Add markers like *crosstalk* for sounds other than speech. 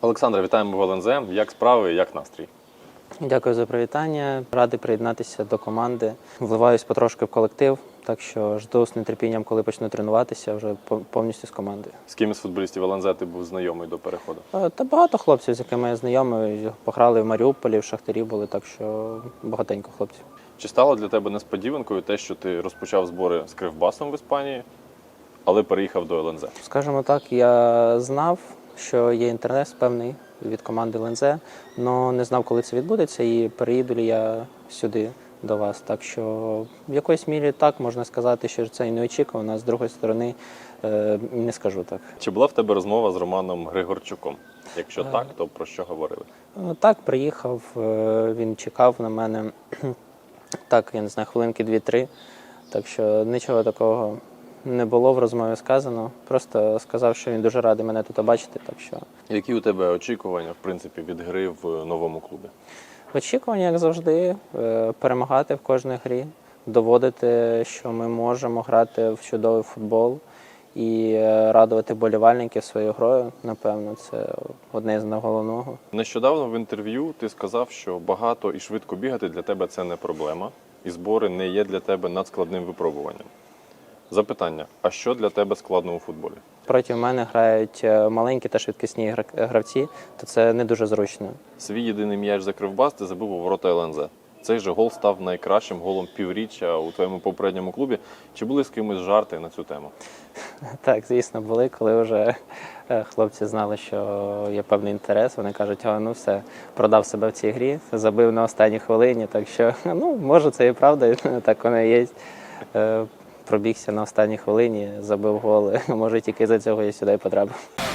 Олександре, вітаємо в ЛНЗ. Як справи, як настрій? Дякую за привітання. Радий приєднатися до команди. Вливаюсь потрошки в колектив, так що жду з нетерпінням, коли почну тренуватися вже повністю з командою. З ким із футболістів ЛНЗ ти був знайомий до переходу? Е, Та багато хлопців, з якими я знайомий, пограли в Маріуполі, в Шахтарі були, так що багатенько хлопців. Чи стало для тебе несподіванкою те, що ти розпочав збори з Кривбасом в Іспанії, але переїхав до ЛНЗ? Скажімо так, я знав, що є інтерес певний від команди ЛНЗ, але не знав, коли це відбудеться, і переїду ли я сюди до вас. Так що в якоїсь мірі так можна сказати, що це і не очікувано, а з другої сторони е, не скажу так. Чи була в тебе розмова з Романом Григорчуком? Якщо так, то про що говорили? Е, Так, приїхав, е, він чекав на мене. *clears throat* Так, я не знаю, хвилинки дві-три. Так що нічого такого не було в розмові сказано. Просто сказав, що він дуже радий мене тут бачити. Так що Які у тебе очікування, в принципі, від гри в новому клубі? очікування, як завжди, е, перемагати в кожній грі, доводити, що ми можемо грати в чудовий футбол і е, радувати болівальників своєю грою. Напевно, це одне з найголовного. Нещодавно в інтерв'ю ти сказав, що багато і швидко бігати для тебе це не проблема, і збори не є для тебе надскладним випробуванням. Запитання: а що для тебе складно у футболі? Проти мене грають е, маленькі та швидкісні гравці, то це не дуже зручно. Свій єдиний м'яч за Кривбас ти забив у ворота ЛНЗ. Цей же гол став найкращим голом півріччя у твоєму попередньому клубі. Чи були з кимось жарти на цю тему? *laughs* Так, звісно, були, коли вже е, хлопці знали, що є певний інтерес. Вони кажуть, а ну все, продав себе в цій грі, забив на останній хвилині. Так що, *laughs* ну, може, це і правда, *laughs* так воно і є. Пробігся на останній хвилині, забив гол. *laughs* Може, тільки за цього я сюди потрапив.